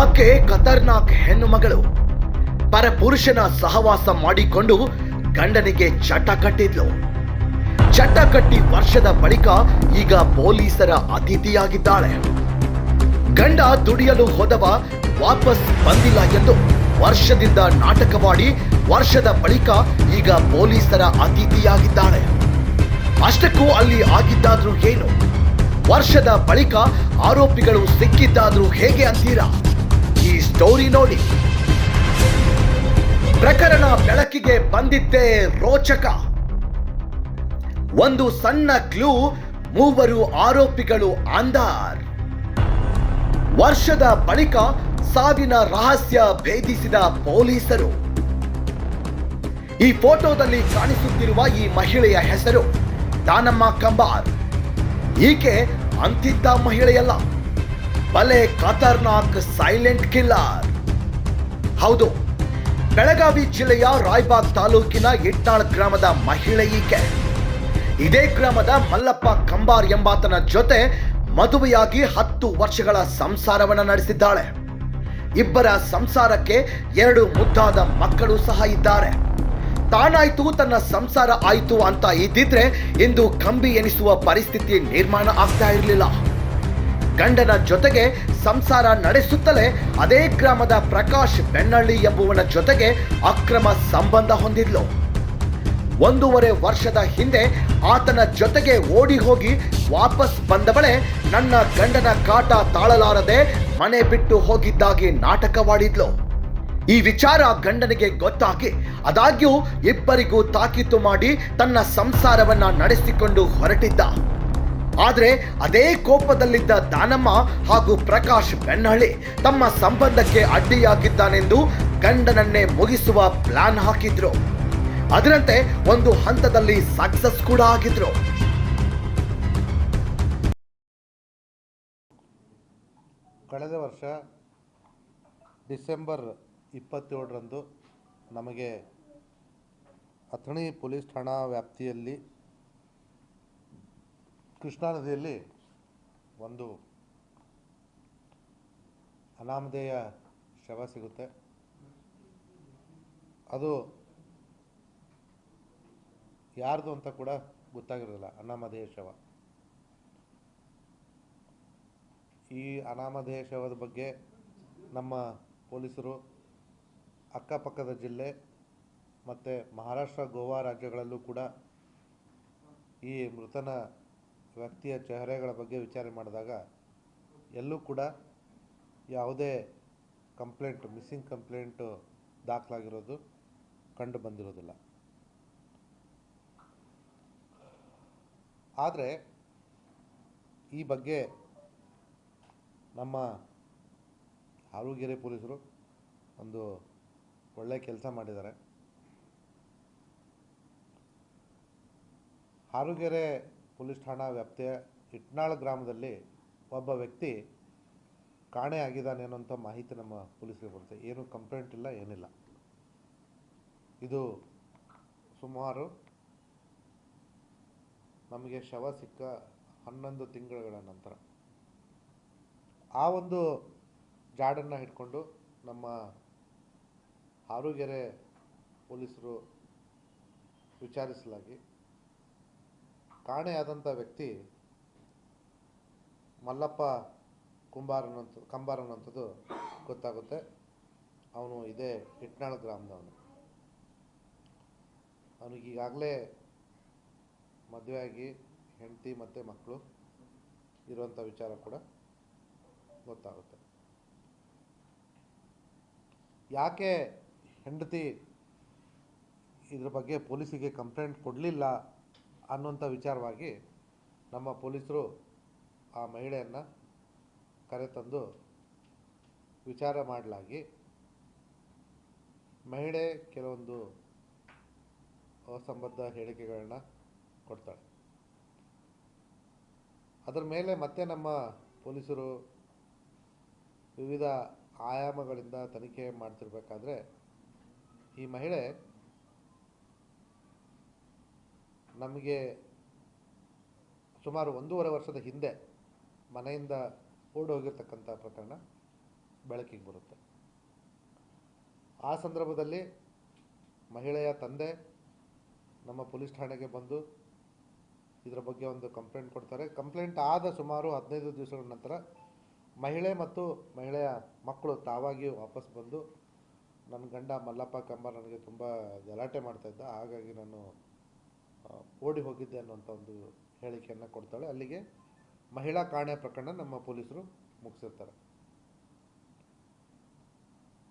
ಆಕೆ ಖತರ್ನಾಕ್ ಹೆಣ್ಣು ಮಗಳು ಪರಪುರುಷನ ಸಹವಾಸ ಮಾಡಿಕೊಂಡು ಗಂಡನಿಗೆ ಚಟ ಕಟ್ಟಿದ್ಲು. ಚಟ ಕಟ್ಟಿ ವರ್ಷದ ಬಳಿಕ ಈಗ ಪೊಲೀಸರ ಅತಿಥಿಯಾಗಿದ್ದಾಳೆ. ಗಂಡ ದುಡಿಯಲು ಹೋದವ ವಾಪಸ್ ಬಂದಿಲ್ಲ ಎಂದು ವರ್ಷದಿಂದ ನಾಟಕವಾಡಿ ವರ್ಷದ ಬಳಿಕ ಈಗ ಪೊಲೀಸರ ಅತಿಥಿಯಾಗಿದ್ದಾಳೆ. ಅಷ್ಟಕ್ಕೂ ಅಲ್ಲಿ ಆಗಿದ್ದಾದ್ರೂ ಏನು? ವರ್ಷದ ಬಳಿಕ ಆರೋಪಿಗಳು ಸಿಕ್ಕಿದ್ದಾದ್ರೂ ಹೇಗೆ ಅಂತೀರಾ? ಈ ಸ್ಟೋರಿ ನೋಡಿ. ಪ್ರಕರಣ ಬೆಳಕಿಗೆ ಬಂದಿದ್ದೇ ರೋಚಕ. ಒಂದು ಸಣ್ಣ ಕ್ಲೂ ಮೂವರು ಆರೋಪಿಗಳು ಅಂದಾರ್ ವರ್ಷದ ಬಳಿಕ ಸಾವಿನ ರಹಸ್ಯ ಭೇದಿಸಿದ ಪೊಲೀಸರು. ಈ ಫೋಟೋದಲ್ಲಿ ಕಾಣಿಸುತ್ತಿರುವ ಈ ಮಹಿಳೆಯ ಹೆಸರು ದಾನಮ್ಮ ಕಂಬಾರ್. ಈಕೆ ಅಂತಿದ್ದ ಮಹಿಳೆಯಲ್ಲ. ಬಲೆ ಖತರ್ನಾಕ್ ಸೈಲೆಂಟ್ ಕಿಲ್ಲರ್ ಹೌದು, ಬೆಳಗಾವಿ ಜಿಲ್ಲೆಯ ರಾಯಬಾಗ್ ತಾಲೂಕಿನ ಇಟ್ನಾಳ್ ಗ್ರಾಮದ ಮಹಿಳೆ ಈಕೆ ಇದೇ ಗ್ರಾಮದ ಮಲ್ಲಪ್ಪ ಕಂಬಾರ್ ಎಂಬಾತನ ಜೊತೆ ಮದುವೆಯಾಗಿ ಹತ್ತು ವರ್ಷಗಳ ಸಂಸಾರವನ್ನು ನಡೆಸಿದ್ದಾಳೆ. ಇಬ್ಬರ ಸಂಸಾರಕ್ಕೆ ಎರಡು ಮುದ್ದಾದ ಮಕ್ಕಳು ಸಹ ಇದ್ದಾರೆ. ತಾನಾಯ್ತು, ತನ್ನ ಸಂಸಾರ ಆಯ್ತು ಅಂತ ಇದ್ದಿದ್ರೆ ಇಂದು ಕಂಬಿ ಎನಿಸುವ ಪರಿಸ್ಥಿತಿ ನಿರ್ಮಾಣ ಆಗ್ತಾ ಇರಲಿಲ್ಲ. ಗಂಡನ ಜೊತೆಗೆ ಸಂಸಾರ ನಡೆಸುತ್ತಲೇ ಅದೇ ಗ್ರಾಮದ ಪ್ರಕಾಶ್ ಬೆನ್ನಳ್ಳಿ ಎಂಬುವನ ಜೊತೆಗೆ ಅಕ್ರಮ ಸಂಬಂಧ ಹೊಂದಿದ್ಲು. ಒಂದೂವರೆ ವರ್ಷದ ಹಿಂದೆ ಆತನ ಜೊತೆಗೆ ಓಡಿ ಹೋಗಿ ವಾಪಸ್ ಬಂದವಳೆ ನನ್ನ ಗಂಡನ ಕಾಟ ತಾಳಲಾರದೆ ಮನೆ ಬಿಟ್ಟು ಹೋಗಿದ್ದಾಗಿ ನಾಟಕವಾಡಿದ್ಲು. ಈ ವಿಚಾರ ಗಂಡನಿಗೆ ಗೊತ್ತಾಗಿ ಅದಾಗ್ಯೂ ಇಬ್ಬರಿಗೂ ತಾಕೀತು ಮಾಡಿ ತನ್ನ ಸಂಸಾರವನ್ನ ನಡೆಸಿಕೊಂಡು ಹೊರಟಿದ್ದ. ಆದ್ರೆ ಅದೇ ಕೋಪದಲ್ಲಿದ್ದ ದಾನಮ್ಮ ಹಾಗೂ ಪ್ರಕಾಶ್ ಬೆನ್ನಹಳ್ಳಿ ತಮ್ಮ ಸಂಬಂಧಕ್ಕೆ ಅಡ್ಡಿಯಾಗಿದ್ದಾನೆಂದು ಗಂಡನನ್ನೇ ಮುಗಿಸುವ ಪ್ಲಾನ್ ಹಾಕಿದ್ರು. ಅದರಂತೆ ಒಂದು ಹಂತದಲ್ಲಿ ಸಕ್ಸಸ್ ಕೂಡ ಆಗಿದ್ರು. ಕಳೆದ ವರ್ಷ ಡಿಸೆಂಬರ್ ಇಪ್ಪತ್ತೇಳರಂದು ನಮಗೆ ಅಥಣಿ ಪೊಲೀಸ್ ಠಾಣಾ ವ್ಯಾಪ್ತಿಯಲ್ಲಿ ಕೃಷ್ಣಾ ನದಿಯಲ್ಲಿ ಒಂದು ಅನಾಮಧೇಯ ಶವ ಸಿಗುತ್ತೆ. ಅದು ಯಾರ್ದು ಅಂತ ಕೂಡ ಗೊತ್ತಾಗಿರೋದಿಲ್ಲ, ಅನಾಮಧೇಯ ಶವ. ಈ ಅನಾಮಧೇಯ ಶವದ ಬಗ್ಗೆ ನಮ್ಮ ಪೊಲೀಸರು ಅಕ್ಕಪಕ್ಕದ ಜಿಲ್ಲೆ ಮತ್ತು ಮಹಾರಾಷ್ಟ್ರ, ಗೋವಾ ರಾಜ್ಯಗಳಲ್ಲೂ ಕೂಡ ಈ ಮೃತನ ವ್ಯಕ್ತಿಯ ಚೆಹರೆಗಳ ಬಗ್ಗೆ ವಿಚಾರ ಮಾಡಿದಾಗ ಎಲ್ಲೂ ಕೂಡ ಯಾವುದೇ ಕಂಪ್ಲೇಂಟ್, ಮಿಸ್ಸಿಂಗ್ ಕಂಪ್ಲೇಂಟು ದಾಖಲಾಗಿರೋದು ಕಂಡು ಬಂದಿರೋದಿಲ್ಲ. ಆದರೆ ಈ ಬಗ್ಗೆ ನಮ್ಮ ಆರೋಗ್ಯರೆ ಪೊಲೀಸರು ಒಂದು ಒಳ್ಳೆಯ ಕೆಲಸ ಮಾಡಿದ್ದಾರೆ. ಹಾಲುಗೆರೆ ಪೊಲೀಸ್ ಠಾಣಾ ವ್ಯಾಪ್ತಿಯ ಇಟ್ನಾಳ ಗ್ರಾಮದಲ್ಲಿ ಒಬ್ಬ ವ್ಯಕ್ತಿ ಕಾಣೆ ಆಗಿದ್ದಾನೆ ಅನ್ನೋಂಥ ಮಾಹಿತಿ ನಮ್ಮ ಪೊಲೀಸರಿಗೆ ಬರುತ್ತೆ. ಏನು ಕಂಪ್ಲೇಂಟ್ ಇಲ್ಲ, ಏನಿಲ್ಲ. ಇದು ಸುಮಾರು ನಮಗೆ ಶವ ಸಿಕ್ಕ ಹನ್ನೊಂದು ತಿಂಗಳುಗಳ ನಂತರ. ಆ ಒಂದು ಜಾಡನ್ನು ಹಿಡ್ಕೊಂಡು ನಮ್ಮ ಹಾರುಗೆರೆ ಪೊಲೀಸರು ವಿಚಾರಿಸಲಾಗಿ ಕಾಣೆಯಾದಂಥ ವ್ಯಕ್ತಿ ಮಲ್ಲಪ್ಪ ಕುಂಬಾರನಂತ ಕಂಬಾರನಂಥದ್ದು ಕಂಬಾರ್ ಗೊತ್ತಾಗುತ್ತೆ. ಅವನು ಇದೇ ಇಟ್ನಾಳ್ ಗ್ರಾಮದವನು. ಅವನಿಗೆ ಈಗಾಗಲೇ ಮದುವೆಯಾಗಿ ಹೆಂಡತಿ ಮತ್ತು ಮಕ್ಕಳು ಇರುವಂಥ ವಿಚಾರ ಕೂಡ ಗೊತ್ತಾಗುತ್ತೆ. ಯಾಕೆ ಹೆಂಡತಿ ಇದ್ರ ಬಗ್ಗೆ ಪೊಲೀಸಿಗೆ ಕಂಪ್ಲೇಂಟ್ ಕೊಡಲಿಲ್ಲ? ಅನ್ನುವಂಥ ವಿಚಾರವಾಗಿ ನಮ್ಮ ಪೊಲೀಸರು ಆ ಮಹಿಳೆಯನ್ನು ಕರೆತಂದು ವಿಚಾರ ಮಾಡಲಾಗಿ ಮಹಿಳೆ ಕೆಲವೊಂದು ಅಸಂಬದ್ಧ ಹೇಳಿಕೆಗಳನ್ನ ಕೊಡ್ತಾಳೆ. ಅದರ ಮೇಲೆ ಮತ್ತೆ ನಮ್ಮ ಪೊಲೀಸರು ವಿವಿಧ ಆಯಾಮಗಳಿಂದ ತನಿಖೆ ಮಾಡ್ತಿರ್ಬೇಕಾದ್ರೆ ಈ ಮಹಿಳೆ ನಮಗೆ ಸುಮಾರು ಒಂದೂವರೆ ವರ್ಷದ ಹಿಂದೆ ಮನೆಯಿಂದ ಓಡೋಗಿರ್ತಕ್ಕಂಥ ಪ್ರಕರಣ ಬೆಳಕಿಗೆ ಬರುತ್ತೆ. ಆ ಸಂದರ್ಭದಲ್ಲಿ ಮಹಿಳೆಯ ತಂದೆ ನಮ್ಮ ಪೊಲೀಸ್ ಠಾಣೆಗೆ ಬಂದು ಇದರ ಬಗ್ಗೆ ಒಂದು ಕಂಪ್ಲೇಂಟ್ ಕೊಡ್ತಾರೆ. ಕಂಪ್ಲೇಂಟ್ ಆದ ಸುಮಾರು ಹದಿನೈದು ದಿವಸಗಳ ನಂತರ ಮಹಿಳೆ ಮತ್ತು ಮಹಿಳೆಯ ಮಕ್ಕಳು ತಾವಾಗಿ ವಾಪಸ್ ಬಂದು ನನ್ನ ಗಂಡ ಮಲ್ಲಪ್ಪ ಕಂಬ ನನಗೆ ತುಂಬ ಗಲಾಟೆ ಮಾಡ್ತಾಯಿದ್ದ ಹಾಗಾಗಿ ನಾನು ಓಡಿ ಹೋಗಿದ್ದೆ ಅನ್ನೋಂಥ ಒಂದು ಹೇಳಿಕೆಯನ್ನು ಕೊಡ್ತಾಳೆ. ಅಲ್ಲಿಗೆ ಮಹಿಳಾ ಕಾಣೆ ಪ್ರಕರಣ ನಮ್ಮ ಪೊಲೀಸರು ಮುಗಿಸಿರ್ತಾರೆ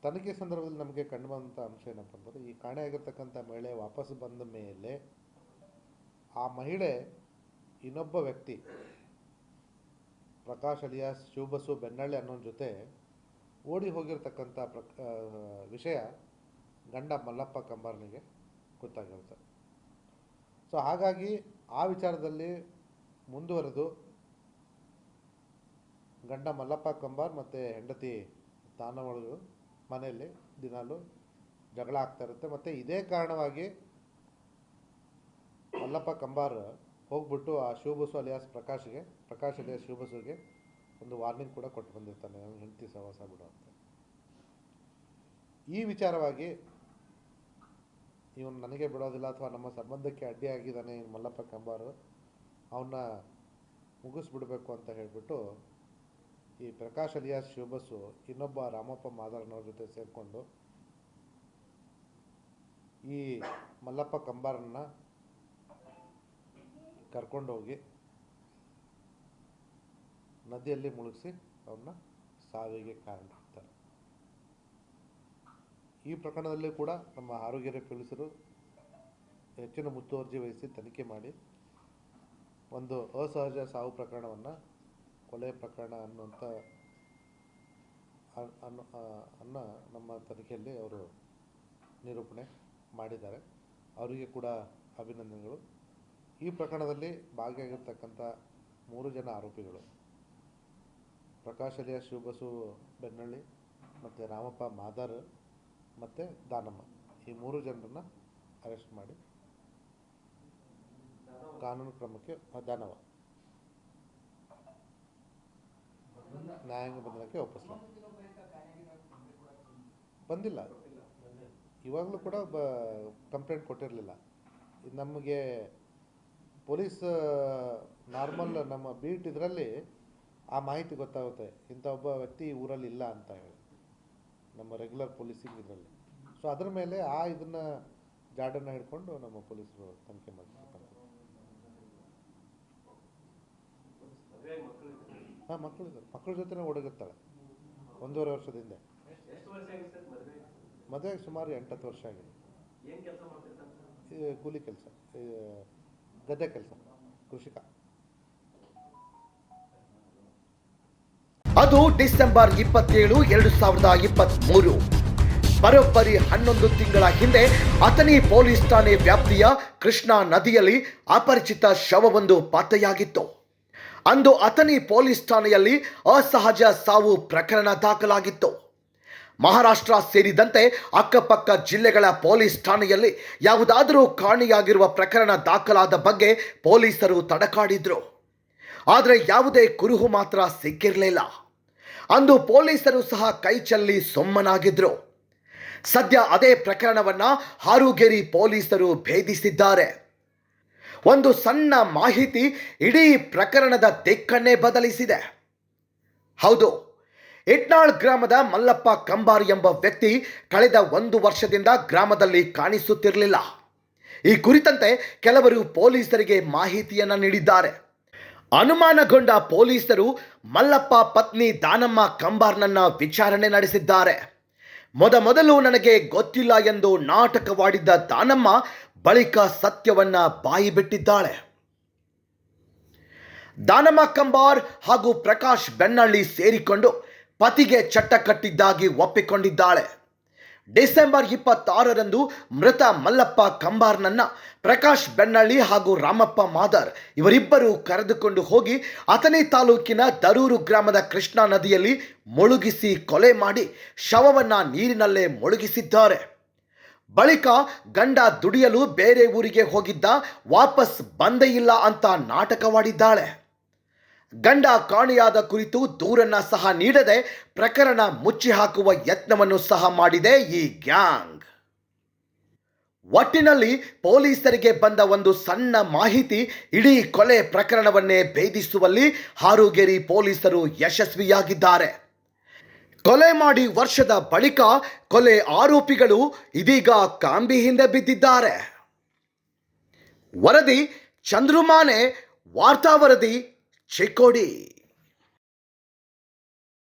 ತನಿಖೆ ಸಂದರ್ಭದಲ್ಲಿ ನಮಗೆ ಕಂಡುಬಂದಂಥ ಅಂಶ ಏನಪ್ಪ ಅಂದರೆ ಈ ಕಾಣೆ ಆಗಿರ್ತಕ್ಕಂಥ ಮಹಿಳೆ ವಾಪಸ್ ಬಂದ ಮೇಲೆ ಆ ಮಹಿಳೆ ಇನ್ನೊಬ್ಬ ವ್ಯಕ್ತಿ, ಪ್ರಕಾಶ್ ಅಲಿಯಾಸ್ ಶಿವಬಸು ಬೆನ್ನಳ್ಳಿ ಅನ್ನೋ ಜೊತೆ ಓಡಿ ಹೋಗಿರ್ತಕ್ಕಂಥ ಪ್ರಕ್ ವಿಷಯ ಗಂಡ ಮಲ್ಲಪ್ಪ ಕಂಬಾರನಿಗೆ ಗೊತ್ತಾಗಿರುತ್ತೆ. ಸೊ ಹಾಗಾಗಿ ಆ ವಿಚಾರದಲ್ಲಿ ಮುಂದುವರೆದು ಗಂಡ ಮಲ್ಲಪ್ಪ ಕಂಬಾರ್ ಮತ್ತು ಹೆಂಡತಿ ತಾನವಳು ಮನೆಯಲ್ಲಿ ದಿನಾಲು ಜಗಳ ಆಗ್ತಾ ಇರುತ್ತೆ. ಮತ್ತು ಇದೇ ಕಾರಣವಾಗಿ ಮಲ್ಲಪ್ಪ ಕಂಬಾರ್ ಹೋಗ್ಬಿಟ್ಟು ಆ ಶಿವಬಸು ಅಲಿಯಾಸ್ ಪ್ರಕಾಶ್ಗೆ, ಪ್ರಕಾಶ್ ಅಲಿಯಾಸ್ ಶಿವಬಸುಗೆ ಒಂದು ವಾರ್ನಿಂಗ್ ಕೂಡ ಕೊಟ್ಟು ಬಂದಿರ್ತಾನೆ. ಹೆಂಡತಿ ಸಹವಾಸ ಬಿಡು ಅಂತ ಈ ವಿಚಾರವಾಗಿ ಇವನು ನನಗೆ ಬಿಡೋದಿಲ್ಲ ಅಥವಾ ನಮ್ಮ ಸಂಬಂಧಕ್ಕೆ ಅಡ್ಡಿಯಾಗಿದ್ದಾನೆ ಮಲ್ಲಪ್ಪ ಕಂಬಾರು ಅವನ್ನ ಮುಗಿಸ್ಬಿಡ್ಬೇಕು ಅಂತ ಹೇಳಿಬಿಟ್ಟು ಈ ಪ್ರಕಾಶ್ ಅಲಿಯಾಸ್ ಶಿವಬಸ್ಸು ಇನ್ನೊಬ್ಬ ರಾಮಪ್ಪ ಮಾದರನವ್ರ ಜೊತೆ ಸೇರಿಕೊಂಡು ಈ ಮಲ್ಲಪ್ಪ ಕಂಬಾರನ್ನ ಕರ್ಕೊಂಡೋಗಿ ನದಿಯಲ್ಲಿ ಮುಳುಗಿಸಿ ಅವನ್ನ ಸಾವಿಗೆ ಕಾರಣ. ಈ ಪ್ರಕರಣದಲ್ಲಿ ಕೂಡ ನಮ್ಮ ಆರೋಗ್ಯ ಪೊಲೀಸರು ಹೆಚ್ಚಿನ ಮುತುವರ್ಜಿ ವಹಿಸಿ ತನಿಖೆ ಮಾಡಿ ಒಂದು ಅಸಹಜ ಸಾವು ಪ್ರಕರಣವನ್ನು ಕೊಲೆ ಪ್ರಕರಣ ಅನ್ನುವಂಥ ಅನ್- ಅನ್ನು ಅನ್ನ ನಮ್ಮ ತನಿಖೆಯಲ್ಲಿ ಅವರು ನಿರೂಪಣೆ ಮಾಡಿದ್ದಾರೆ. ಅವರಿಗೆ ಕೂಡ ಅಭಿನಂದನೆಗಳು. ಈ ಪ್ರಕರಣದಲ್ಲಿ ಭಾಗಿಯಾಗಿರ್ತಕ್ಕಂಥ ಮೂರು ಜನ ಆರೋಪಿಗಳು ಪ್ರಕಾಶ್ ಅಲಿಯಾ ಶಿವಬಸು ಬೆನ್ನಳ್ಳಿ ಮತ್ತು ರಾಮಪ್ಪ ಮಾದಾರ್ ಮತ್ತು ದಾನಮ್ಮ. ಈ ಮೂರು ಜನರನ್ನು ಅರೆಸ್ಟ್ ಮಾಡಿ ಕಾನೂನು ಕ್ರಮಕ್ಕೆ ದಾನವ. ನ್ಯಾಯಾಂಗ ಬಂಧನಕ್ಕೆ ವಾಪಸ್ ಬಂದಿಲ್ಲ. ಇವಾಗಲೂ ಕೂಡ ಬ ಕಂಪ್ಲೇಂಟ್ ಕೊಟ್ಟಿರಲಿಲ್ಲ. ನಮಗೆ ಪೊಲೀಸ್ ನಾರ್ಮಲ್ ನಮ್ಮ ಬೀಟ್ ಇದರಲ್ಲಿ ಆ ಮಾಹಿತಿ ಗೊತ್ತಾಗುತ್ತೆ. ಇಂಥ ಒಬ್ಬ ವ್ಯಕ್ತಿ ಊರಲ್ಲಿ ಇಲ್ಲ ಅಂತ ಹೇಳಿ. ನಮ್ಮ ರೆಗ್ಯುಲರ್ ಪೊಲೀಸಿಂಗ್ ಇದರಲ್ಲಿ. ಸೊ ಅದರ ಮೇಲೆ ಆ ಇದನ್ನು ಜಾಡನ್ನು ಹಿಡ್ಕೊಂಡು ನಮ್ಮ ಪೊಲೀಸರು ತನಿಖೆ ಮಾಡ್ತಾರೆ ಹಾಂ ಮಕ್ಕಳು ಮಕ್ಕಳ ಜೊತೆನೇ ಓಡೋಗಿರ್ತಾಳೆ ಒಂದೂವರೆ ವರ್ಷದಿಂದ ಮದುವೆ ಮದುವೆಗೆ ಸುಮಾರು ಎಂಟತ್ತು ವರ್ಷ ಆಗಿದೆ. ಕೂಲಿ ಕೆಲಸ. ಗದ್ದೆ ಕೆಲಸ ಕೃಷಿಕ. ಅದು ಡಿಸೆಂಬರ್ ಇಪ್ಪತ್ತೇಳು, ಎರಡು ಸಾವಿರದ ಇಪ್ಪತ್ತ್ ಮೂರು ಬರೋಬ್ಬರಿ ಹನ್ನೊಂದು ತಿಂಗಳ ಹಿಂದೆ ಅಥಣಿ ಪೊಲೀಸ್ ಠಾಣೆ ವ್ಯಾಪ್ತಿಯ ಕೃಷ್ಣಾ ನದಿಯಲ್ಲಿ ಅಪರಿಚಿತ ಶವವೊಂದು ಪತ್ತೆಯಾಗಿತ್ತು ಅಂದು ಅಥಣಿ ಪೊಲೀಸ್ ಠಾಣೆಯಲ್ಲಿ ಅಸಹಜ ಸಾವು ಪ್ರಕರಣ ದಾಖಲಾಗಿತ್ತು. ಮಹಾರಾಷ್ಟ್ರ ಸೇರಿದಂತೆ ಅಕ್ಕಪಕ್ಕ ಜಿಲ್ಲೆಗಳ ಪೊಲೀಸ್ ಠಾಣೆಯಲ್ಲಿ ಯಾವುದಾದರೂ ಕಾಣೆಯಾಗಿರುವ ಪ್ರಕರಣ ದಾಖಲಾದ ಬಗ್ಗೆ ಪೊಲೀಸರು ತಡಕಾಡಿದ್ರು. ಆದರೆ ಯಾವುದೇ ಕುರುಹು ಮಾತ್ರ ಸಿಕ್ಕಿರಲಿಲ್ಲ. ಅಂದು ಪೊಲೀಸರು ಸಹ ಕೈಚಲ್ಲಿ ಸೊಮ್ಮನಾಗಿದ್ದರು ಸದ್ಯ ಅದೇ ಪ್ರಕರಣವನ್ನ ಹಾರುಗೇರಿ ಪೊಲೀಸರು ಭೇದಿಸಿದ್ದಾರೆ. ಒಂದು ಸಣ್ಣ ಮಾಹಿತಿ ಇಡೀ ಪ್ರಕರಣದ ದಿಕ್ಕನ್ನೇ ಬದಲಿಸಿದೆ. ಹೌದು ಇಟ್ನಾಳ್ ಗ್ರಾಮದ ಮಲ್ಲಪ್ಪ ಕಂಬಾರ್ ಎಂಬ ವ್ಯಕ್ತಿ ಕಳೆದ ಒಂದು ವರ್ಷದಿಂದ ಗ್ರಾಮದಲ್ಲಿ ಕಾಣಿಸುತ್ತಿರಲಿಲ್ಲ. ಈ ಕುರಿತಂತೆ ಕೆಲವರು ಪೊಲೀಸರಿಗೆ ಮಾಹಿತಿಯನ್ನ ನೀಡಿದ್ದಾರೆ. ಅನುಮಾನಗೊಂಡ ಪೊಲೀಸರು ಮಲ್ಲಪ್ಪ ಪತ್ನಿ ದಾನಮ್ಮ ಕಂಬಾರ್ನನ್ನ ವಿಚಾರಣೆ ನಡೆಸಿದ್ದಾರೆ. ಮೊದಮೊದಲು ನನಗೆ ಗೊತ್ತಿಲ್ಲ ಎಂದು ನಾಟಕವಾಡಿದ್ದ ದಾನಮ್ಮ ಬಳಿಕ ಸತ್ಯವನ್ನ ಬಾಯಿ ಬಿಟ್ಟಿದ್ದಾಳೆ. ದಾನಮ್ಮ ಕಂಬಾರ್ ಹಾಗೂ ಪ್ರಕಾಶ್ ಬೆನ್ನಳ್ಳಿ ಸೇರಿಕೊಂಡು ಪತಿಗೆ ಚಟ್ಟ ಕಟ್ಟಿದ್ದಾಗಿ ಒಪ್ಪಿಕೊಂಡಿದ್ದಾಳೆ. ಡಿಸೆಂಬರ್ ಇಪ್ಪತ್ತಾರರಂದು ಮೃತ ಮಲ್ಲಪ್ಪ ಕಂಬಾರ್ನನ್ನ ಪ್ರಕಾಶ್ ಬೆನ್ನಳ್ಳಿ ಹಾಗೂ ರಾಮಪ್ಪ ಮಾದರ್ ಇವರಿಬ್ಬರು ಕರೆದುಕೊಂಡು ಹೋಗಿ ಅಥಣಿ ತಾಲೂಕಿನ ದರೂರು ಗ್ರಾಮದ ಕೃಷ್ಣಾ ನದಿಯಲ್ಲಿ ಮುಳುಗಿಸಿ ಕೊಲೆ ಮಾಡಿ ಶವವನ್ನ ನೀರಿನಲ್ಲೇ ಮುಳುಗಿಸಿದ್ದಾರೆ. ಬಳಿಕ ಗಂಡ ದುಡಿಯಲು ಬೇರೆ ಊರಿಗೆ ಹೋಗಿದ್ದ ವಾಪಸ್ ಬಂದೇ ಇಲ್ಲ ಅಂತ ನಾಟಕವಾಡಿದ್ದಾಳೆ. ಗಂಡ ಕಾಣೆಯಾದ ಕುರಿತು ದೂರನ್ನ ಸಹ ನೀಡದೆ ಪ್ರಕರಣ ಮುಚ್ಚಿ ಹಾಕುವ ಯತ್ನವನ್ನು ಸಹ ಮಾಡಿದೆ ಈ ಗ್ಯಾಂಗ್. ಒಟ್ಟಿನಲ್ಲಿ ಪೊಲೀಸರಿಗೆ ಬಂದ ಒಂದು ಸಣ್ಣ ಮಾಹಿತಿ ಇಡೀ ಕೊಲೆ ಪ್ರಕರಣವನ್ನೇ ಭೇದಿಸುವಲ್ಲಿ ಹಾರುಗೇರಿ ಪೊಲೀಸರು ಯಶಸ್ವಿಯಾಗಿದ್ದಾರೆ. ಕೊಲೆ ಮಾಡಿ ವರ್ಷದ ಬಳಿಕ ಕೊಲೆ ಆರೋಪಿಗಳು ಇದೀಗ ಕಾಂಬಿ ಹಿಂದೆ ಬಿದ್ದಿದ್ದಾರೆ. ವರದಿ ಚಂದ್ರುಮಾನೆ ವಾರ್ತಾ ವರದಿ checoré.